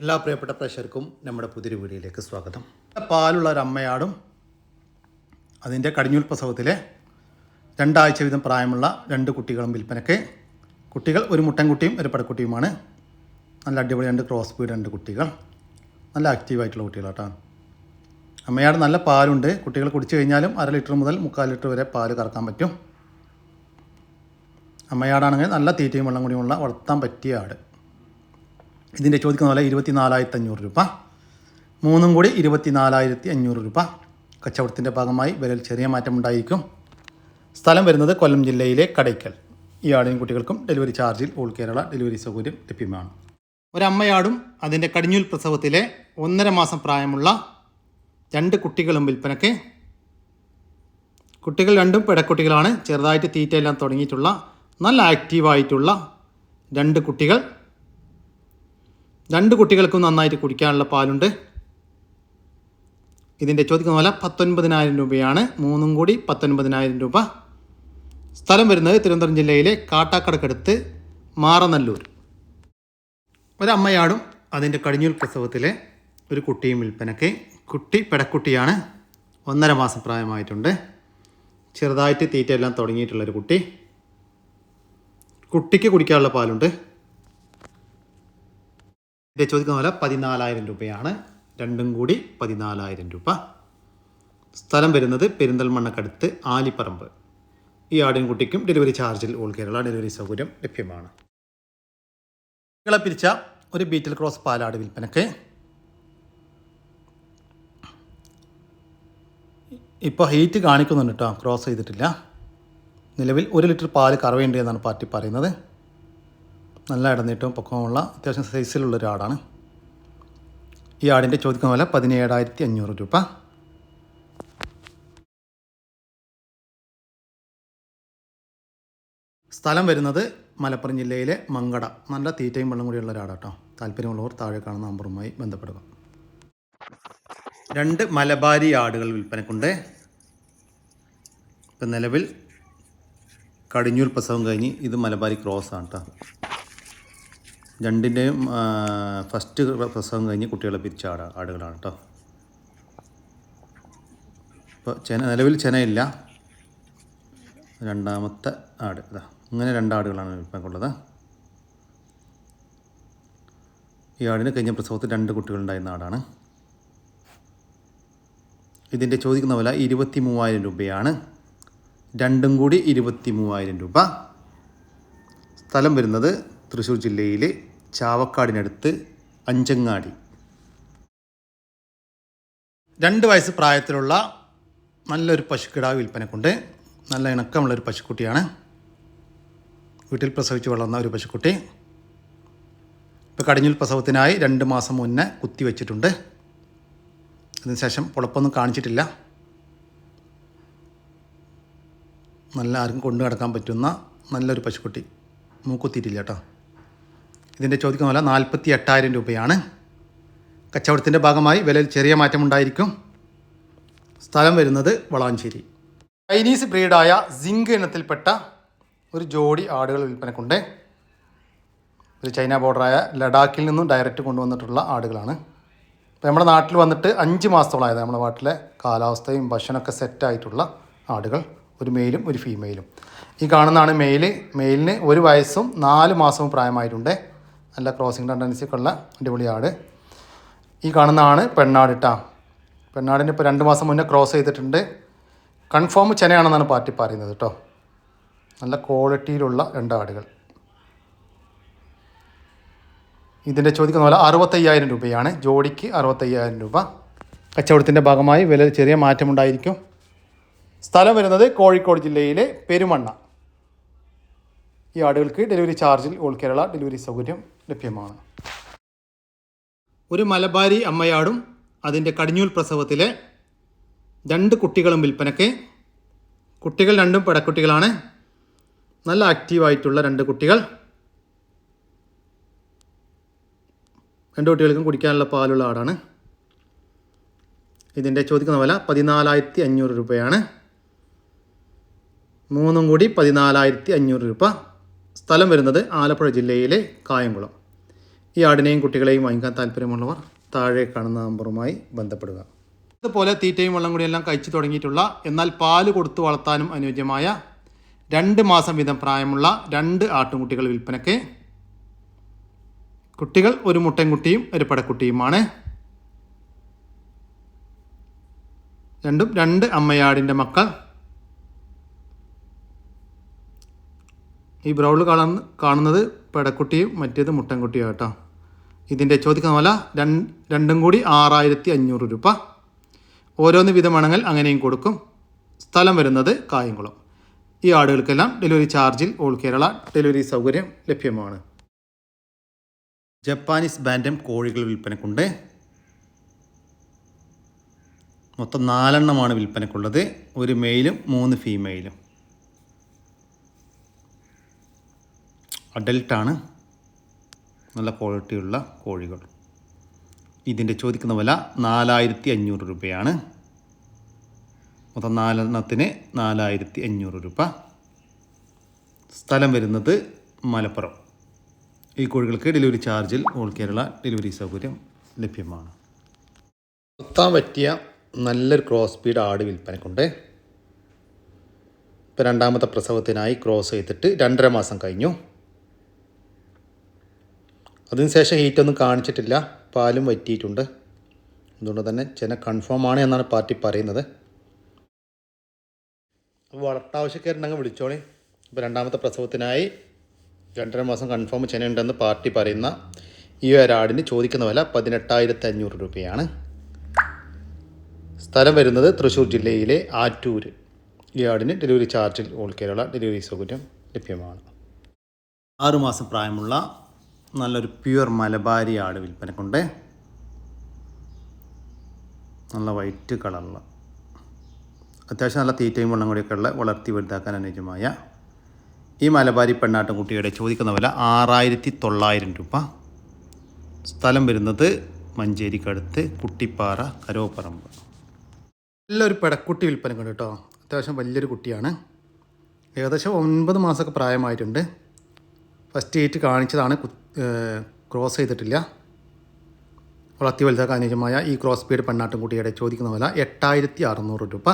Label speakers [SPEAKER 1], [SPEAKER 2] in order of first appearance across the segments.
[SPEAKER 1] എല്ലാ പ്രിയപ്പെട്ട പ്രേക്ഷകർക്കും നമ്മുടെ പുതിയൊരു വീഡിയോയിലേക്ക് സ്വാഗതം. പാലുള്ള ഒരു അമ്മയാടും അതിന്റെ കടിഞ്ഞൂൽ പ്രസവത്തിലെ രണ്ടാഴ്ച വീതം പ്രായമുള്ള രണ്ട് കുട്ടികളും വിൽപ്പനയ്ക്ക് കുട്ടികൾ ഒരു മുട്ടൻകുട്ടിയും ഒരു പടക്കുട്ടിയുമാണ് നല്ല അടിപൊളി രണ്ട് ക്രോസ് ബീഡ് രണ്ട് കുട്ടികൾ. നല്ല ആക്റ്റീവായിട്ടുള്ള കുട്ടികളാട്ടോ. അമ്മയാട് നല്ല പാലുണ്ട്. കുട്ടികൾ കുടിച്ചു കഴിഞ്ഞാലും അര ലിറ്റർ മുതൽ മുക്കാൽ ലിറ്റർ വരെ പാൽ കറക്കാൻ പറ്റും. അമ്മയാടാണെങ്കിൽ നല്ല തീറ്റയും വെള്ളം കൂടിയുമുള്ള വളർത്താൻ പറ്റിയ ആട്. ഇതിന്റെ ചോദിക്കുന്ന പോലെ ഇരുപത്തി നാലായിരത്തി അഞ്ഞൂറ് രൂപ. മൂന്നും കൂടി ഇരുപത്തി നാലായിരത്തി അഞ്ഞൂറ് രൂപ. കച്ചവടത്തിന്റെ ഭാഗമായി വിലയിൽ ചെറിയ മാറ്റമുണ്ടായിരിക്കും സ്ഥലം വരുന്നത് കൊല്ലം ജില്ലയിലെ കടയ്ക്കൽ. ഈ ആടിനും കുട്ടികൾക്കും ഡെലിവറി ചാർജിൽ ഓൾ കേരള ഡെലിവറി സൗകര്യം ലഭ്യമാണ്. ഒരമ്മയാടും അതിന്റെ കടിഞ്ഞൂൽ പ്രസവത്തിലെ ഒന്നര മാസം പ്രായമുള്ള രണ്ട് കുട്ടികളും വിൽപ്പനയ്ക്ക്. കുട്ടികൾ രണ്ടും പിടക്കുട്ടികളാണ് ചെറുതായിട്ട് തീറ്റയെല്ലാം തുടങ്ങിയിട്ടുള്ള നല്ല ആക്റ്റീവായിട്ടുള്ള രണ്ട് കുട്ടികൾ രണ്ട് കുട്ടികൾക്കും നന്നായിട്ട് കുടിക്കാനുള്ള പാലുണ്ട്. ഇതിന്റെ ചോദിക്കുന്ന പോലെ പത്തൊൻപതിനായിരം രൂപയാണ്. മൂന്നും കൂടി പത്തൊൻപതിനായിരം രൂപ. സ്ഥലം വരുന്നത് തിരുവനന്തപുരം ജില്ലയിലെ കാട്ടാക്കടക്കടുത്ത് മാറനല്ലൂർ. ഒരമ്മയാടും അതിന്റെ കടിഞ്ഞൂൽ പ്രസവത്തിലെ ഒരു കുട്ടിയും വിൽപ്പനയ്ക്ക്. കുട്ടി പെടക്കുട്ടിയാണ്. ഒന്നര മാസം പ്രായമായിട്ടുണ്ട്. ചെറുതായിട്ട് തീറ്റയെല്ലാം തുടങ്ങിയിട്ടുള്ളൊരു കുട്ടി. കുട്ടിക്ക് കുടിക്കാനുള്ള പാലുണ്ട്. ഇതിന്റെ ചോദിക്കുന്ന പോലെ പതിനാലായിരം രൂപയാണ്. രണ്ടും കൂടി പതിനാലായിരം രൂപ. സ്ഥലം വരുന്നത് പെരിന്തൽമണ്ണക്കടുത്ത് ആലിപ്പറമ്പ്. ഈ ആടിൻ കുട്ടിക്കും ഡെലിവറി ചാർജിൽ ഓൾ കേരള ഡെലിവറി സൗകര്യം ലഭ്യമാണ്. പിരിച്ച ഒരു ബീറ്റൽ ക്രോസ് പാലാട് വിൽപ്പനക്ക് ഇപ്പോൾ ഹീറ്റ് കാണിക്കുന്നുണ്ട് കേട്ടോ ക്രോസ് ചെയ്തിട്ടില്ല. നിലവിൽ ഒരു ലിറ്റർ പാൽ കറവേണ്ടി എന്നാണ് പാർട്ടി പറയുന്നത്. നല്ല ഇടനീട്ടവും പൊക്കമുള്ള അത്യാവശ്യം സൈസിലുള്ളൊരു ആടാണ്. ഈ ആടിന്റെ ചോദിക്കുന്ന വില പതിനേഴായിരത്തി അഞ്ഞൂറ് രൂപ. സ്ഥലം വരുന്നത് മലപ്പുറം ജില്ലയിലെ മങ്കട. നല്ല തീറ്റയും വെള്ളം കൂടിയുള്ള ഒരാടാട്ടോ താല്പര്യമുള്ളവർ താഴെ കാണുന്ന നമ്പറുമായി ബന്ധപ്പെടുക. രണ്ട് മലബാരി ആടുകൾ വിൽപ്പനക്കുണ്ട്. ഇപ്പം നിലവിൽ കടിഞ്ഞൂർ പ്രസവം കഴിഞ്ഞ് ഇത് മലബാരി ക്രോസ് ആണ് കേട്ടോ രണ്ടിന്റെയും ഫസ്റ്റ് പ്രസവം കഴിഞ്ഞ് കുട്ടികളെ പിരിച്ച ആട ആടുകളാണ് കേട്ടോ ഇപ്പോൾ ചെന നിലവിൽ ചെനയില്ല. രണ്ടാമത്തെ ആട് ഇതാ ഇങ്ങനെ രണ്ടാടുകളാണ് വിൽപ്പനക്കുള്ളത് ഈ ആടിന് കഴിഞ്ഞ പ്രസവത്തിൽ രണ്ട് കുട്ടികളുണ്ടായിരുന്ന ആടാണ്. ഇതിന്റെ ചോദിക്കുന്ന വില ഇരുപത്തി മൂവായിരം രൂപയാണ്. രണ്ടും കൂടി ഇരുപത്തി മൂവായിരം രൂപ. സ്ഥലം വരുന്നത് തൃശ്ശൂർ ജില്ലയിലെ ചാവക്കാടിനടുത്ത് അഞ്ചങ്ങാടി. രണ്ട് വയസ്സ് പ്രായത്തിലുള്ള നല്ലൊരു പശുക്കിടാവ് വിൽപ്പനക്കുണ്ട്. നല്ല ഇണക്കമുള്ളൊരു പശുക്കുട്ടിയാണ്. വീട്ടിൽ പ്രസവിച്ച് വളർന്ന ഒരു പശുക്കുട്ടി. ഇപ്പോൾ കടിഞ്ഞൂൽ പ്രസവത്തിനായി രണ്ട് മാസം മുന്നേ കുത്തി വെച്ചിട്ടുണ്ട്. അതിനുശേഷം പുളപ്പൊന്നും കാണിച്ചിട്ടില്ല. നല്ല ആർക്കും കൊണ്ടു കിടക്കാൻ പറ്റുന്ന നല്ലൊരു പശുക്കുട്ടി. മൂക്കുത്തിയിട്ടില്ല കേട്ടോ. ഇതിന്റെ ചോദിക്കുന്ന വില നാൽപ്പത്തി എട്ടായിരം രൂപയാണ്. കച്ചവടത്തിന്റെ ഭാഗമായി വിലയിൽ ചെറിയ മാറ്റമുണ്ടായിരിക്കും സ്ഥലം വരുന്നത് വളാഞ്ചേരി. ചൈനീസ് ബ്രീഡായ സിങ്ക് ഇനത്തിൽപ്പെട്ട ഒരു ജോഡി ആടുകൾ വിൽപ്പനക്കുണ്ട്. ഒരു ചൈന ബോർഡറായ ലഡാക്കിൽ നിന്നും ഡയറക്റ്റ് കൊണ്ടുവന്നിട്ടുള്ള ആടുകളാണ്. ഇപ്പോൾ നമ്മുടെ നാട്ടിൽ വന്നിട്ട് അഞ്ച് മാസത്തോളമായത് നമ്മുടെ നാട്ടിലെ കാലാവസ്ഥയും ഭക്ഷണമൊക്കെ സെറ്റായിട്ടുള്ള ആടുകൾ. ഒരു മെയിലും ഒരു ഫീമെയിലും ഈ കാണുന്നതാണ് മെയിൽ മെയിലിന് ഒരു വയസ്സും നാല് മാസവും പ്രായമായിട്ടുണ്ട്. നല്ല ക്രോസിംഗ് ടെൻഡൻസി ഒക്കെ ഉള്ള അടിപൊളി ആട്. ഈ കാണുന്നതാണ് പെണ്ണാട് ഇട്ടാ പെണ്ണാടിന് ഇപ്പോൾ രണ്ട് മാസം മുന്നേ ക്രോസ് ചെയ്തിട്ടുണ്ട്. കൺഫേം ചെനയാണെന്നാണ് പാർട്ടി പറയുന്നത് കേട്ടോ നല്ല ക്വാളിറ്റിയിലുള്ള രണ്ട് ആടുകൾ. ഇതിന്റെ ചോദിക്കുന്ന പോലെ അറുപത്തയ്യായിരം രൂപയാണ്. ജോഡിക്ക് അറുപത്തയ്യായിരം രൂപ. കച്ചവടത്തിന്റെ ഭാഗമായി വില ചെറിയ മാറ്റമുണ്ടായിരിക്കും. സ്ഥലം വരുന്നത് കോഴിക്കോട് ജില്ലയിലെ പെരുമണ്ണ. ഈ ആടുകൾക്ക് ഡെലിവറി ചാർജിൽ ഓൾ കേരള ഡെലിവറി സൗകര്യം ലഭ്യമാണ്. ഒരു മലബാരി അമ്മയാടും അതിന്റെ കടിഞ്ഞൂൽ പ്രസവത്തിലെ രണ്ട് കുട്ടികളും വിൽപ്പനയ്ക്ക്. കുട്ടികൾ രണ്ടും പടക്കുട്ടികളാണ്. നല്ല ആക്റ്റീവായിട്ടുള്ള രണ്ട് കുട്ടികൾ. രണ്ട് കുട്ടികൾക്കും കുടിക്കാനുള്ള പാലുള്ള ആടാണ്. ഇതിന്റെ ചോദിക്കുന്ന വില പതിനാലായിരത്തി അഞ്ഞൂറ് രൂപയാണ്. മൂന്നും കൂടി പതിനാലായിരത്തി അഞ്ഞൂറ് രൂപ. സ്ഥലം വരുന്നത് ആലപ്പുഴ ജില്ലയിലെ കായംകുളം. ഈ ആടിനെയും കുട്ടികളെയും വാങ്ങിക്കാൻ താല്പര്യമുള്ളവർ താഴെ കാണുന്ന നമ്പറുമായി ബന്ധപ്പെടുക. അതുപോലെ തീറ്റയും വെള്ളം കൂടിയെല്ലാം കഴിച്ചു തുടങ്ങിയിട്ടുള്ള എന്നാൽ പാൽ കൊടുത്തു വളർത്താനും അനുയോജ്യമായ രണ്ട് മാസം വീതം പ്രായമുള്ള രണ്ട് ആട്ടുംകുട്ടികൾ വിൽപ്പനയ്ക്ക് കുട്ടികൾ ഒരു മുട്ടൻകുട്ടിയും ഒരു പടക്കുട്ടിയുമാണ്. രണ്ടും രണ്ട് അമ്മയാടിന്റെ മക്കൾ. ഈ ബ്രൗൺ കാണുന്ന കാണുന്നത് പെടക്കുട്ടിയും മറ്റേത് മുട്ടൻകുട്ടിയും കേട്ടോ ഇതിന്റെ ചോദിക്കുന്ന പോലെ രണ്ട് രണ്ടും കൂടി ആറായിരത്തി അഞ്ഞൂറ് രൂപ. ഓരോന്ന് വിധമാണെങ്കിൽ അങ്ങനെയും കൊടുക്കും. സ്ഥലം വരുന്നത് കായംകുളം. ഈ ആടുകൾക്കെല്ലാം ഡെലിവറി ചാർജിൽ ഓൾ കേരള ഡെലിവറി സൗകര്യം ലഭ്യമാണ്. ജപ്പാനീസ് ബാൻഡം കോഴികൾ വിൽപ്പനക്കുണ്ട്. മൊത്തം നാലെണ്ണമാണ് വിൽപ്പനക്കുള്ളത്. ഒരു മെയിലും മൂന്ന് ഫീമെയിലും. അഡൽട്ടാണ് നല്ല ക്വാളിറ്റിയുള്ള കോഴികൾ. ഇതിന്റെ ചോദിക്കുന്ന വില നാലായിരത്തി അഞ്ഞൂറ് രൂപയാണ്. മൊത്തം നാലെണ്ണത്തിന് നാലായിരത്തി അഞ്ഞൂറ് രൂപ. സ്ഥലം വരുന്നത് മലപ്പുറം. ഈ കോഴികൾക്ക് ഡെലിവറി ചാർജിൽ ഓൾ കേരള ഡെലിവറി സൗകര്യം ലഭ്യമാണ്. നിർത്താൻ പറ്റിയ നല്ലൊരു ക്രോസ് സ്പീഡ് ആട് വിൽപ്പനക്കുണ്ട്. ഇപ്പോൾ രണ്ടാമത്തെ പ്രസവത്തിനായി ക്രോസ് ചെയ്തിട്ട് രണ്ടര മാസം കഴിഞ്ഞു. അതിനുശേഷം ഹീറ്റൊന്നും കാണിച്ചിട്ടില്ല. പാലും വറ്റിയിട്ടുണ്ട്. അതുകൊണ്ട് തന്നെ ചെന കൺഫേം ആണ് എന്നാണ് പാർട്ടി പറയുന്നത്. അപ്പോൾ വളർത്താവശ്യക്കാരുണ്ടെങ്കിൽ വിളിച്ചോളി. ഇപ്പോൾ രണ്ടാമത്തെ പ്രസവത്തിനായി രണ്ടര മാസം കൺഫേം ചെനയുണ്ടെന്ന് പാർട്ടി പറയുന്ന ഈ ഒരാടിന് ചോദിക്കുന്ന വില പതിനെട്ടായിരത്തി അഞ്ഞൂറ് രൂപയാണ്. സ്ഥലം വരുന്നത് തൃശ്ശൂർ ജില്ലയിലെ ആറ്റൂർ. ഈ ആടിന് ഡെലിവറി ചാർജിൽ ഓൾ കേരള ഡെലിവറി സൗകര്യം ലഭ്യമാണ്. ആറുമാസം പ്രായമുള്ള നല്ലൊരു പ്യുവർ മലബാരി ആട് വിൽപ്പനക്കുണ്ട്. നല്ല വൈറ്റ് കളറുള്ള അത്യാവശ്യം നല്ല തീറ്റയും വെള്ളം കൂടിയൊക്കെ ഉള്ള വളർത്തി വലുതാക്കാൻ അനുയോജ്യമായ ഈ മലബാരി പെണ്ണാട്ടും കുട്ടിയുടെ ചോദിക്കുന്ന വില ആറായിരത്തി തൊള്ളായിരം രൂപ. സ്ഥലം വരുന്നത് മഞ്ചേരിക്കടുത്ത് കുട്ടിപ്പാറ കരോപ്പറമ്പ്. നല്ലൊരു പെടക്കുട്ടി വിൽപ്പനക്കുണ്ട് കേട്ടോ. അത്യാവശ്യം വലിയൊരു കുട്ടിയാണ്. ഏകദേശം ഒൻപത് മാസമൊക്കെ പ്രായമായിട്ടുണ്ട്. ഫസ്റ്റ് ഏറ്റ് കാണിച്ചതാണ് ക്രോസ് ചെയ്തിട്ടില്ല. വളർത്തി വലുതാക്കാൻ അനുയോജ്യമായ ഈ ക്രോസ് സ്പീഡ് പെണ്ണാട്ടുംകുട്ടിയുടെ ചോദിക്കുന്ന വില എട്ടായിരത്തി അറുന്നൂറ് രൂപ.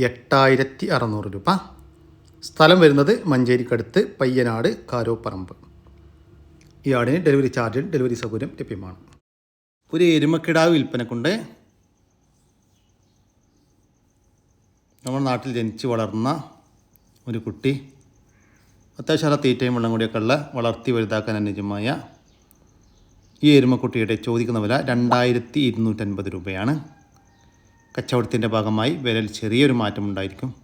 [SPEAKER 1] എട്ടായിരത്തി അറുന്നൂറ് രൂപ. സ്ഥലം വരുന്നത് മഞ്ചേരിക്കടുത്ത് പയ്യനാട് കാരോപ്പറമ്പ്. ഈ ആടിന് ഡെലിവറി ചാർജ് ഡെലിവറി സൗകര്യം ലഭ്യമാണ്. ഒരു എരുമക്കിടാവ് വിൽപ്പനക്കുണ്ട്. നമ്മുടെ നാട്ടിൽ ജനിച്ച് വളർന്ന ഒരു കുട്ടി. അത്യാവശ്യം നല്ല തീറ്റയും വെള്ളം കൂടിയൊക്കെ ഉള്ള വളർത്തി വലുതാക്കാൻ അനുജമായ ഈ എരുമക്കുട്ടിയുടെ ചോദിക്കുന്ന വില രണ്ടായിരത്തി ഇരുന്നൂറ്റൻപത് രൂപയാണ്. കച്ചവടത്തിന്റെ ഭാഗമായി വിലയിൽ ചെറിയൊരു മാറ്റമുണ്ടായിരിക്കും.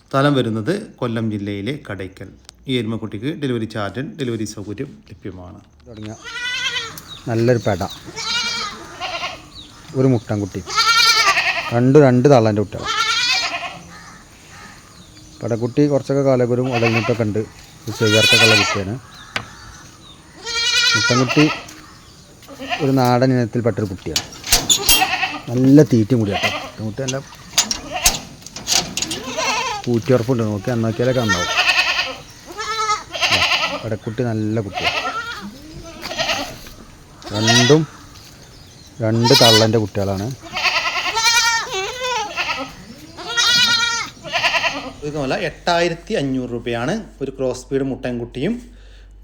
[SPEAKER 1] സ്ഥലം വരുന്നത് കൊല്ലം ജില്ലയിലെ കടയ്ക്കൽ. ഈ എരുമക്കുട്ടിക്ക് ഡെലിവറി ചാർജ് ഡെലിവറി സൗകര്യം ലഭ്യമാണ്.
[SPEAKER 2] തുടങ്ങിയ നല്ലൊരു പേട. ഒരു മുട്ടൻകുട്ടി. രണ്ട് രണ്ട് തള്ളന്റെ കുട്ടികൾ പെടക്കുട്ടി കുറച്ചൊക്കെ കാലകുരും അടങ്ങിയിട്ടൊക്കെ ഉണ്ട്. ചെവിയർക്കൊക്കെ കുട്ടിയാണ്. മുട്ടൻകുട്ടി ഒരു നാടൻ ഇനത്തിൽപ്പെട്ടൊരു കുട്ടിയാണ്. നല്ല തീറ്റും കൂടി കേട്ടോ. മുട്ടൻകുട്ടി നല്ല പൂറ്റിയുറപ്പുണ്ട് നോക്കി അന്നോക്കിയാലൊക്കെ ഉണ്ടാവും കടക്കുട്ടി നല്ല കുട്ടിയാണ്. രണ്ടും രണ്ട് തള്ളന്റെ കുട്ടികളാണ്.
[SPEAKER 1] ഇതുമല്ല എട്ടായിരത്തി അഞ്ഞൂറ് രൂപയാണ് ഒരു ക്രോസ് സ്പീഡ് മുട്ടൻകുട്ടിയും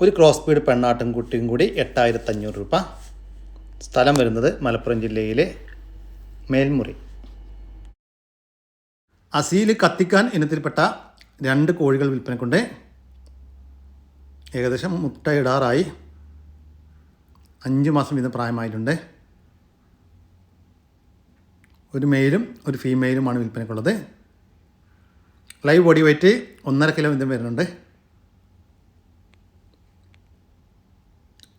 [SPEAKER 1] ഒരു ക്രോസ് സ്പീഡ് പെണ്ണാട്ടിൻകുട്ടിയും കൂടി എട്ടായിരത്തി അഞ്ഞൂറ് രൂപ സ്ഥലം വരുന്നത് മലപ്പുറം ജില്ലയിലെ മേൽമുറി. അസീൽ കത്തിക്കാൻ ഇനത്തിൽപ്പെട്ട രണ്ട് കോഴികൾ വിൽപ്പനക്കുണ്ട്. ഏകദേശം മുട്ട ഇടാറായി. അഞ്ച് മാസം വീതം പ്രായമായിട്ടുണ്ട്. ഒരു മെയിലും ഒരു ഫീമെയിലുമാണ് വിൽപ്പനക്കുള്ളത്. ലൈവ് ബോഡി വെയിറ്റ് ഒന്നര കിലോ വീതം വരുന്നുണ്ട്.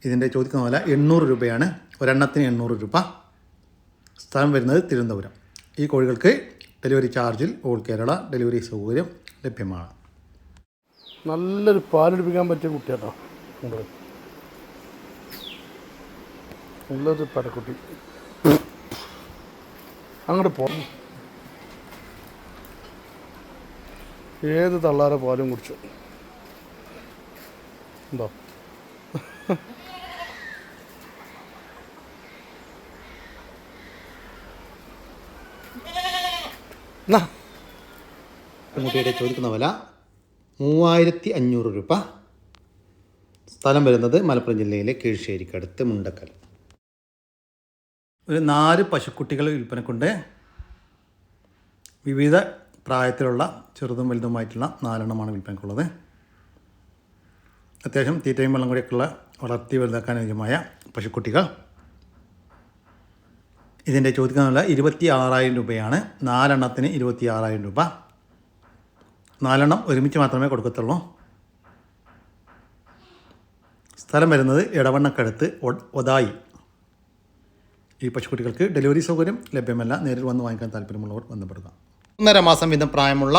[SPEAKER 1] ഇതിന്റെ ചോദിക്കുന്ന പോലെ എണ്ണൂറ് രൂപയാണ്. ഒരെണ്ണത്തിന് എണ്ണൂറ് രൂപ. സ്ഥലം വരുന്നത് തിരുവനന്തപുരം. ഈ കോഴികൾക്ക് ഡെലിവറി ചാർജിൽ ഓൾ കേരള ഡെലിവറി സൗകര്യം ലഭ്യമാണ്.
[SPEAKER 3] നല്ലൊരു പാലെടുപ്പിക്കാൻ പറ്റിയ കുട്ടിയാട്ടോ നല്ലൊരു പടക്കുട്ടി. അങ്ങോട്ട് പോ. ഏത് തള്ളാരെ പാലും കുടിച്ചു? എന്തോ
[SPEAKER 1] പെൺകുട്ടിയുടെ ചോദിക്കുന്ന വില മൂവായിരത്തി അഞ്ഞൂറ് രൂപ. സ്ഥലം വരുന്നത് മലപ്പുറം ജില്ലയിലെ കീഴ്ശ്ശേരിക്കടുത്ത് മുണ്ടക്കൽ. ഒരു നാല് പശുക്കുട്ടികൾ വിൽപ്പനക്കുണ്ട്. വിവിധ പ്രായത്തിലുള്ള ചെറുതും വലുതുമായിട്ടുള്ള നാലെണ്ണമാണ് വിൽപ്പനക്കുള്ളത്. അത്യാവശ്യം തീറ്റയും വെള്ളം കൂടിയൊക്കെയുള്ള വളർത്തി വലുതാക്കാൻ അനുയോജ്യമായ പശുക്കുട്ടികൾ. ഇതിന്റെ ചോദിക്കാനുള്ള ഇരുപത്തി ആറായിരം രൂപയാണ്. നാലെണ്ണത്തിന് ഇരുപത്തി ആറായിരം രൂപ. നാലെണ്ണം ഒരുമിച്ച് മാത്രമേ കൊടുക്കത്തുള്ളൂ. സ്ഥലം വരുന്നത് ഇടവണ്ണക്കടുത്ത് ഒതായി. ഈ പശുക്കുട്ടികൾക്ക് ഡെലിവറി സൗകര്യം ലഭ്യമല്ല. നേരിൽ വന്ന് വാങ്ങിക്കാൻ താല്പര്യമുള്ളവർ ബന്ധപ്പെടുക. ഒന്നര മാസം വീതം പ്രായമുള്ള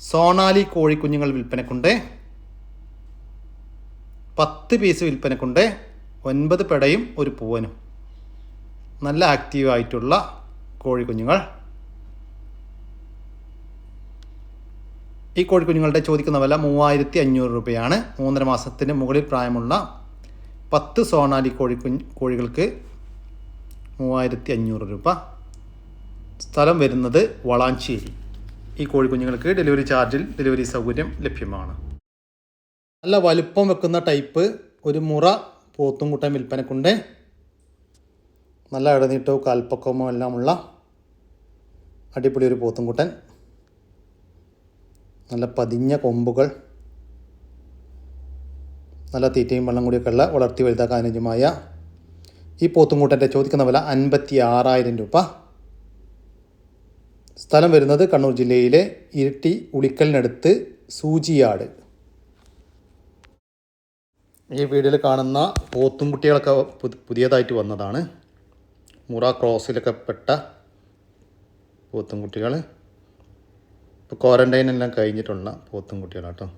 [SPEAKER 1] സോണാലി കോഴിക്കുഞ്ഞുങ്ങൾ വിൽപ്പനക്കുണ്ട്. പത്ത് പീസ് വിൽപ്പനക്കുണ്ട്. ഒൻപത് പെടയും ഒരു പൂവനും. നല്ല ആക്റ്റീവ് ആയിട്ടുള്ള കോഴിക്കുഞ്ഞുങ്ങൾ. ഈ കോഴിക്കുഞ്ഞുങ്ങളുടെ ചോദിക്കുന്ന വില മൂവായിരത്തി അഞ്ഞൂറ് രൂപയാണ്. മൂന്നര മാസത്തിന് മുകളിൽ പ്രായമുള്ള പത്ത് സോണാലി കോഴിക്കുഞ്ഞ് കോഴികൾക്ക് മൂവായിരത്തി അഞ്ഞൂറ് രൂപ. സ്ഥലം വരുന്നത് വളാഞ്ചേരി. ഈ കോഴിക്കുഞ്ഞുങ്ങൾക്ക് ഡെലിവറി ചാർജിൽ ഡെലിവറി സൗകര്യം ലഭ്യമാണ്. നല്ല വലുപ്പം വെക്കുന്ന ടൈപ്പ് ഒരു മുറ പോത്തുംകുട്ടൻ വിൽപ്പനക്കുണ്ട്. നല്ല ഇടനീട്ടവും കാൽപ്പക്കവുമോ എല്ലാമുള്ള അടിപൊളി ഒരു പോത്തും പോത്തുംകുട്ടൻ നല്ല പതിഞ്ഞ കൊമ്പുകൾ. നല്ല തീറ്റയും വെള്ളം കൂടിയൊക്കെ ഉള്ള വളർത്തി വലുതാക്കാൻ അനുജമായ ഈ പോത്തുംകൂട്ടന്റെ ചോദിക്കുന്ന വില അൻപത്തി ആറായിരം രൂപ. സ്ഥലം വരുന്നത് കണ്ണൂർ ജില്ലയിലെ ഇരിട്ടി ഉളിക്കലിനടുത്ത് സൂചിയാട്. ഈ വീഡിയോയിൽ കാണുന്ന പോത്തും കുട്ടികളൊക്കെ പുതിയതായിട്ട് വന്നതാണ്. മുറ ക്രോസിലൊക്കെ പെട്ട പോത്തുംകുട്ടികൾ ഇപ്പോൾ ക്വാറന്റൈൻ എല്ലാം കഴിഞ്ഞിട്ടുള്ള പോത്തും കുട്ടികളാട്ടോ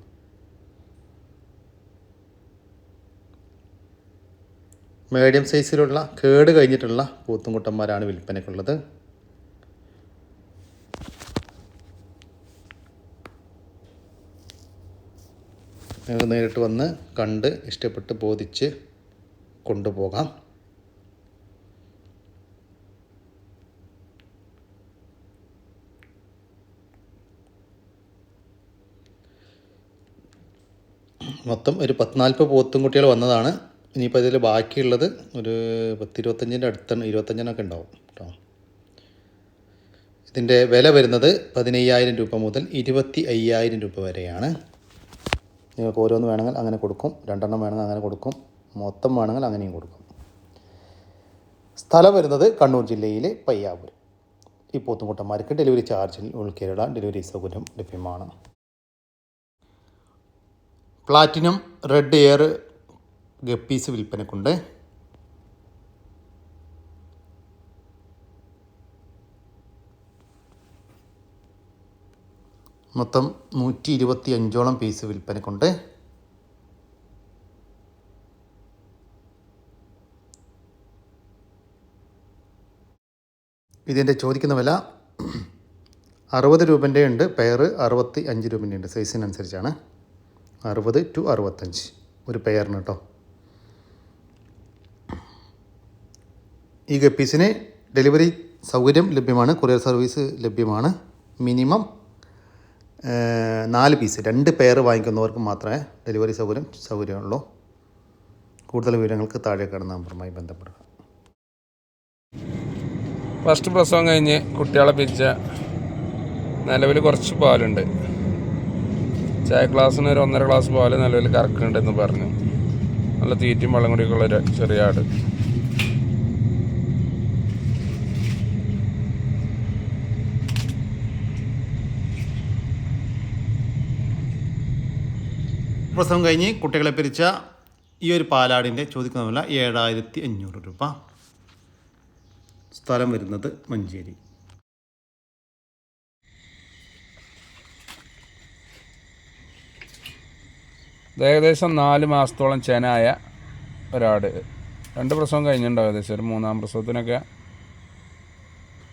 [SPEAKER 1] മീഡിയം സൈസിലുള്ള കേട് കഴിഞ്ഞിട്ടുള്ള പോത്തുംകുട്ടന്മാരാണ് വിൽപ്പനയ്ക്കുള്ളത്. നിങ്ങൾക്ക് നേരിട്ട് വന്ന് കണ്ട് ഇഷ്ടപ്പെട്ട് ബോധിച്ച് കൊണ്ടുപോകാം. മൊത്തം ഒരു പത്തിനാൽപ്പത് പോത്തും കുട്ടികൾ വന്നതാണ്. ഇനിയിപ്പോൾ ഇതിൽ ബാക്കിയുള്ളത് ഒരു പത്തിരുപത്തഞ്ചിന്റെ അടുത്താണ് ഇരുപത്തഞ്ചിനൊക്കെ ഉണ്ടാവും കേട്ടോ. ഇതിന്റെ വില വരുന്നത് പതിനയ്യായിരം രൂപ മുതൽ ഇരുപത്തി അയ്യായിരം രൂപ വരെയാണ്. നിങ്ങൾക്ക് ഓരോന്ന് വേണമെങ്കിൽ അങ്ങനെ കൊടുക്കും. രണ്ടെണ്ണം വേണമെങ്കിൽ അങ്ങനെ കൊടുക്കും. മൊത്തം വേണമെങ്കിൽ അങ്ങനെയും കൊടുക്കും. സ്ഥലം വരുന്നത് കണ്ണൂർ ജില്ലയിലെ പയ്യാവൂർ ഈ പോത്തുംകുട്ടന്മാർക്ക് ഡെലിവറി ചാർജിൽ ഉൾക്കേരള ഡെലിവറി സൗകര്യം ലഭ്യമാണ്. പ്ലാറ്റിനം റെഡ് എയർ ഗപ്പീസ് വിൽപ്പനക്കുണ്ട്. മൊത്തം നൂറ്റി ഇരുപത്തി അഞ്ചോളം പീസ് വിൽപ്പനക്കുണ്ട്. ഇതിന്റെ ചോദിക്കുന്ന വില അറുപത് രൂപന്റെ ഉണ്ട് പെയർ അറുപത്തി അഞ്ച് രൂപന്റെ ഉണ്ട് സൈസിനനുസരിച്ചാണ് അറുപത് ടു അറുപത്തഞ്ച് ഒരു പെയറിന് കേട്ടോ ഈ ഗപ്പീസിന് ഡെലിവറി സൗകര്യം ലഭ്യമാണ് കൊറിയർ സർവീസ് ലഭ്യമാണ്. മിനിമം നാല് പീസ് രണ്ട് പെയർ വാങ്ങിക്കുന്നവർക്ക് മാത്രമേ ഡെലിവറി സൗകര്യം സൗകര്യമുള്ളൂ. കൂടുതൽ വിവരങ്ങൾക്ക് താഴെ കാണുന്ന നമ്പറുമായി ബന്ധപ്പെടുക.
[SPEAKER 4] ഫസ്റ്റ് പ്രസവം കഴിഞ്ഞ് കുട്ടികളെ പിരിച്ച നിലവിൽ കുറച്ച് പാലുണ്ട്. ചായ ക്ലാസ്സിന് ഒരു ഒന്നര ഗ്ലാസ് പാൽ നിലവിൽ കറക്കുന്നുണ്ടെന്ന് പറഞ്ഞു. നല്ല തീറ്റയും വെള്ളം ഉള്ള ഒരു ചെറിയ ആട്.
[SPEAKER 1] പ്രസവം കഴിഞ്ഞ് കുട്ടികളെ പിരിച്ച ഈ ഒരു പാലാടിന്റെ ചോദിക്കുന്ന വില ഏഴായിരത്തി അഞ്ഞൂറ് രൂപ. സ്ഥലം വരുന്നത് മഞ്ചേരി.
[SPEAKER 4] ഏകദേശം നാല് മാസത്തോളം ചെനായ ഒരാട്. രണ്ട് പ്രസവം കഴിഞ്ഞിട്ടുണ്ടാവും ഏകദേശം? ഒരു മൂന്നാം പ്രസവത്തിനൊക്കെ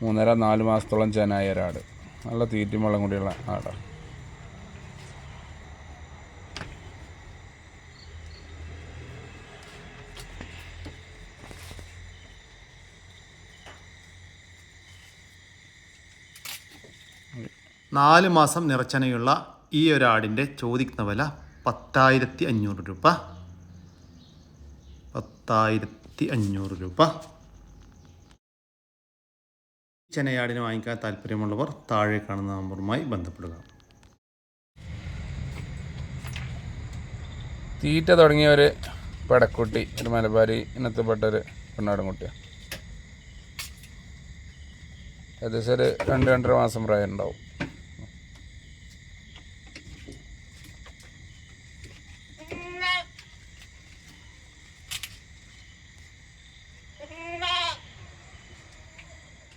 [SPEAKER 4] മൂന്നര നാല് മാസത്തോളം ചെനായ ഒരാട്. നല്ല തീറ്റും വെള്ളം കൂടിയുള്ള ആടാണ്.
[SPEAKER 1] നാല് മാസം നിറച്ചനയുള്ള ഈ ഒരാടിന്റെ ചോദിക്കുന്ന വില പത്തായിരത്തി അഞ്ഞൂറ് രൂപ. പത്തായിരത്തി അഞ്ഞൂറ് രൂപ. ചെനയാടിനെ വാങ്ങിക്കാൻ താല്പര്യമുള്ളവർ താഴെ കാണുന്ന നമ്പറുമായി ബന്ധപ്പെടുക.
[SPEAKER 4] തീറ്റ തുടങ്ങിയ ഒരു പടക്കുട്ടി ഒരു മലബാരി ഇനത്തിൽപ്പെട്ട ഒരു പെണ്ണാടും കുട്ടിയാണ് ഏകദേശം ഒരു രണ്ട് രണ്ടര മാസം പ്രായം ഉണ്ടാവും.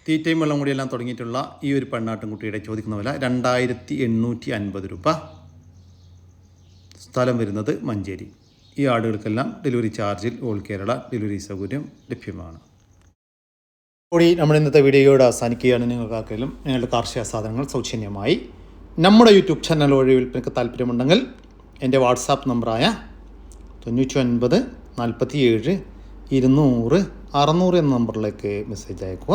[SPEAKER 1] തീറ്റയും വെള്ളം കൂടിയെല്ലാം തുടങ്ങിയിട്ടുള്ള ഈ ഒരു പെണ്ണാട്ടുംകുട്ടിയുടെ ചോദിക്കുന്ന വില രണ്ടായിരത്തി എണ്ണൂറ്റി അൻപത് രൂപ. സ്ഥലം വരുന്നത് മഞ്ചേരി. ഈ ആടുകൾക്കെല്ലാം ഡെലിവറി ചാർജിൽ ഓൾ കേരള ഡെലിവറി സൗകര്യം ലഭ്യമാണ്. കൂടി നമ്മൾ ഇന്നത്തെ വീഡിയോയോട് അവസാനിക്കുകയാണ്. നിങ്ങൾക്കാർക്കെങ്കിലും നിങ്ങളുടെ കാർഷിക സാധനങ്ങൾ സൗജന്യമായി. നമ്മുടെ യൂട്യൂബ് ചാനൽ വഴി വിൽപ്പനയ്ക്ക് താല്പര്യമുണ്ടെങ്കിൽ എന്റെ വാട്സാപ്പ് നമ്പറായ തൊണ്ണൂറ്റി ഒൻപത് നാൽപ്പത്തി ഏഴ് ഇരുന്നൂറ് അറുന്നൂറ് എന്ന നമ്പറിലേക്ക് മെസ്സേജ് അയക്കുക.